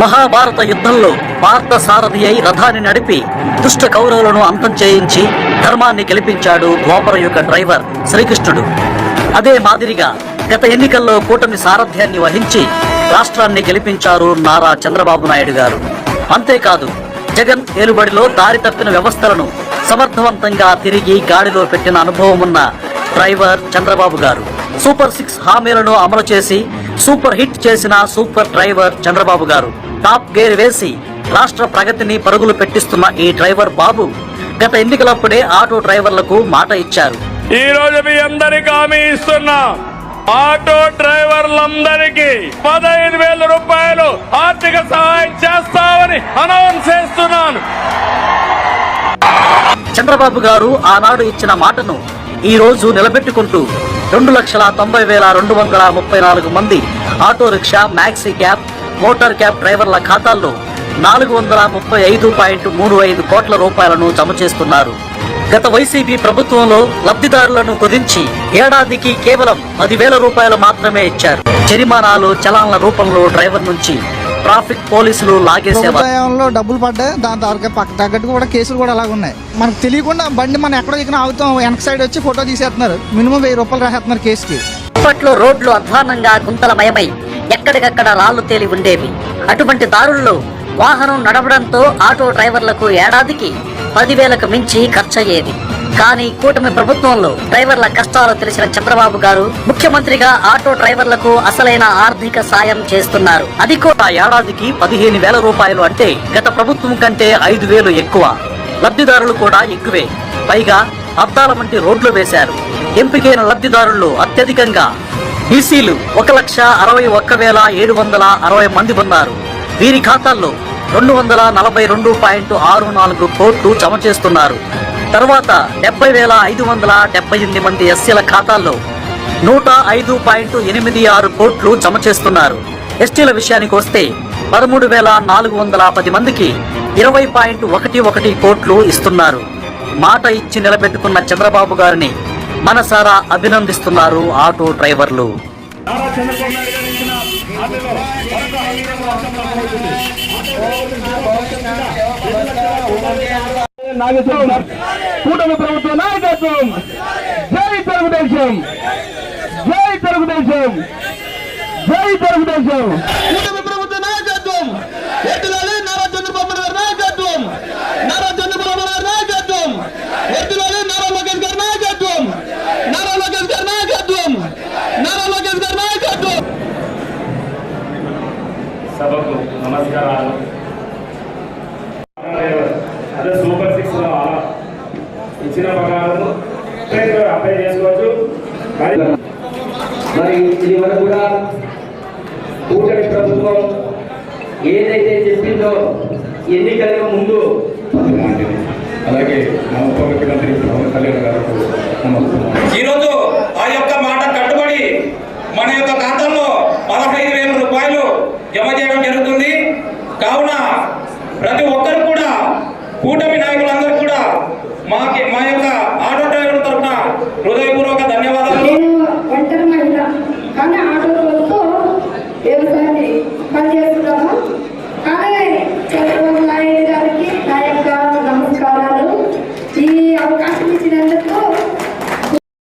మహాభారత యుద్ధంలో పార్థ సారథి అయి రథాన్ని నడిపి దుష్ట కౌరవులను అంతం చేయించి ధర్మాన్ని గెలిపించాడు ద్వాపర యొక్క డ్రైవర్ శ్రీకృష్ణుడు. అదే మాదిరిగా గత ఎన్నికల్లో కూటమి సారథ్యాన్ని వహించి రాష్ట్రాన్ని గెలిపించారు నారా చంద్రబాబు నాయుడు గారు. అంతేకాదు జగన్ ఏలుబడిలో దారి తప్పిన వ్యవస్థలను సమర్థవంతంగా తిరిగి గాడిలో పెట్టిన అనుభవం ఉన్న డ్రైవర్ చంద్రబాబు గారు. సూపర్ సిక్స్ హామీలను అమలు చేసి సూపర్ హిట్ చేసిన సూపర్ డ్రైవర్ చంద్రబాబు గారు. టాప్ గేర్ వేసి రాష్ట్ర ప్రగతిని పరుగులు పెట్టిస్తున్న ఈ డ్రైవర్ బాబు గత ఎన్నికలప్పుడే ఆటో డ్రైవర్లకు మాట ఇచ్చారు. ఈ రోజు మీ అందరికి హామీ ఇస్తున్నా. ఆటో డ్రైవర్లందరికీ పదహైదు వేల రూపాయలు ఆర్థిక సహాయం చేస్తామని అనౌన్స్ చేస్తున్నాను. చంద్రబాబు గారు ఆనాడు ఇచ్చిన మాటను ఈ రోజు నిలబెట్టుకుంటూ రెండు లక్షల తొంభై వేల రెండు వందల ముప్పై నాలుగు మంది auto rickshaw maxi cab motor cab డ్రైవర్ల ఖాతాల్లో నాలుగు వందల ముప్పై ఐదు పాయింట్ మూడు ఐదు కోట్ల రూపాయలను జమ చేస్తున్నారు. గత వైసీపీ ప్రభుత్వంలో లబ్ధిదారులను కుదించి ఏడాదికి కేవలం పదివేల రూపాయలు మాత్రమే ఇచ్చారు. జరిమానాలు చలాన్ల రూపంలో డ్రైవర్ నుంచి ట్రాఫిక్ పోలీసులు లాగేసేవారు డబ్బులు పడ్డాయి. దాని తగ్గట్టు కూడా కేసులు కూడా అలాగ ఉన్నాయి. మనకు తెలియకుండా బండి మనం ఎక్కడో దిగిన ఆగుతాం. వెనక సైడ్ వచ్చి ఫోటో తీసేస్తున్నారు. మినిమం వెయ్యి రూపాయలు రాసేస్తున్నారు కేసుకి. అప్పట్లో రోడ్లు అధ్వానంగా గుంతలమయమై ఎక్కడికక్కడ రాళ్ళు తేలి ఉండేవి. అటువంటి దారుల్లో వాహనం నడవడంతో ఆటో డ్రైవర్లకు ఏడాదికి పదివేలకు మించి ఖర్చయ్యేది. కానీ కూటమి ప్రభుత్వంలో డ్రైవర్ల కష్టాలు తెలిసిన చంద్రబాబు గారు ముఖ్యమంత్రిగా ఆటో డ్రైవర్లకు అసలైన ఆర్థిక సాయం చేస్తున్నారు. అది కూడా ఏడాదికి పదిహేను వేల రూపాయలు అంటే గత ప్రభుత్వం కంటే ఐదు వేలు ఎక్కువ. లబ్ధిదారులు కూడా ఎక్కువే. పైగా అద్దాల వంటి రోడ్లు వేశారు. ఎంపికైన లబ్ధిదారుల్లో అత్యధికంగా బీసీలు ఒక లక్ష అరవై ఒక్క వేల ఏడు వందల అరవై మంది ఉన్నారు. వీరి ఖాతాల్లో రెండు వందల నలభై రెండు పాయింట్ ఆరు నాలుగు కోట్లు జమ చేస్తున్నారు. తర్వాత డెబ్బై వేల ఐదు వందల డెబ్బై ఎనిమిది మంది ఎస్సీల ఖాతాల్లో నూట ఐదు పాయింట్ ఎనిమిది ఆరు కోట్లు జమ చేస్తున్నారు. ఎస్టీల విషయానికి వస్తే పదమూడు వేల నాలుగు వందల పది మందికి ఇరవై పాయింట్ ఒకటి ఒకటి కోట్లు ఇస్తున్నారు. మాట ఇచ్చి నిలబెట్టుకున్న చంద్రబాబు గారిని మనసారా అభినందిస్తున్నారు ఆటో డ్రైవర్లు. చంద్రబాబు గారు. నాగేశ్వరరావు కూటమి ప్రభుత్వ నాయకత్వం. జై తెలుగుదేశం. జై తెలుగుదేశం. జై తెలుగుదేశం. కూటమి ప్రభుత్వ నాయకత్వం. ఎత్తులాలి నారా చంద్రబాబు గారి నాయకత్వం. నారా చంద్రబాబు నాయుడు నాయకత్వం. ఎత్తులాలి నారా లోకేష్ గారి నాయకత్వం. నారా లోకేష్ గారి నాయకత్వం. నారా లోకేష్ గారి నాయకత్వం. సభకు నమస్కారాలు అదే సూపర్ సిక్స్లో అలా ఇచ్చిన ప్రకారం అప్లై చేసుకోవచ్చు మరి ఇది వరకు కూడా కూటమి ప్రభుత్వం ఏదైతే చెప్పిందో ఎన్నికలకు ముందు అలాగే మా ఉప ముఖ్యమంత్రి పవన్ కళ్యాణ్ నమస్కారం ఈరోజు ఆ యొక్క మాట కట్టుబడి మన యొక్క ఖాతాల్లో పదహైదు వేల రూపాయలు జమ చేయడం జరుగుతుంది. కావున ప్రతి ఒక్కరు కూడా కూటమి నాయకులందరూ కూడా మాకు